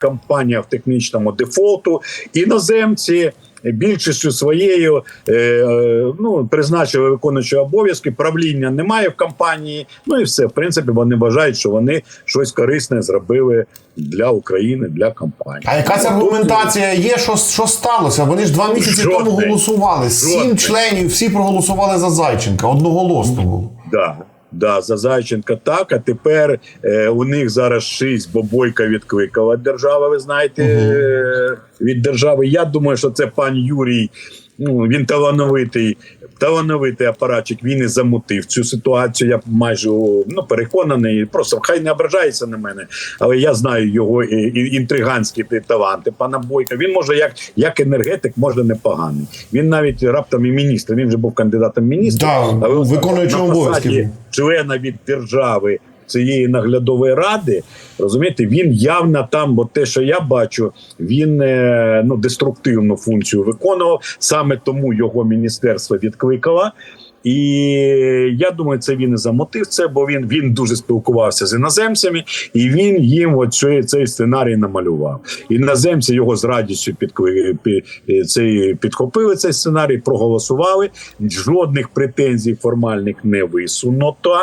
кампанія в технічному дефолту. Іноземці більшістю своєю е, е, ну, призначили виконуючого обов'язки. Правління немає в компанії. Ну і все. В принципі, вони вважають, що вони щось корисне зробили для України, для компанії. А якась аргументація є, що, що сталося? Вони ж два місяці тому голосували. Сім Жодної. членів всі проголосували за Зайченка. Одноголосно було. Да, да, за Зайченка так. А тепер е, у них зараз шість бо бойка відкликала держава. Ви знаєте, е, від держави. Я думаю, що це пан Юрій. Ну він талановитий, талановитий апаратчик. Він і замутив цю ситуацію. Я майже ну переконаний. Просто хай не ображається на мене, але я знаю його інтриганські таланти. Пана Бойка. Він може як, як енергетик, може непоганий. Він навіть раптом і міністр. Він вже був кандидатом міністра. Да, Але виконуючим на обов'язки члена від держави цієї наглядової ради, розумієте, він явно там, бо те, що я бачу, він е, ну деструктивну функцію виконував. Саме тому його міністерство відкликало. І я думаю, це він і замотив це, бо він, він дуже спілкувався з іноземцями, і він їм оцей, цей сценарій намалював. Іноземці його з радістю підкли, пі, цей, підхопили цей сценарій, проголосували. Жодних претензій формальних не висунуто.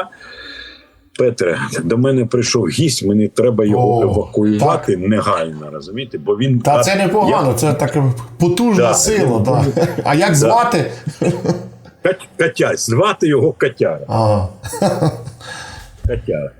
Петре, до мене прийшов гість, мені треба його О, евакуювати негайно, розумієте? Бо він Та це непогано, це така потужна Да. сила. Да. А як звати? Катя, звати його Катяра. Ага. Катяра.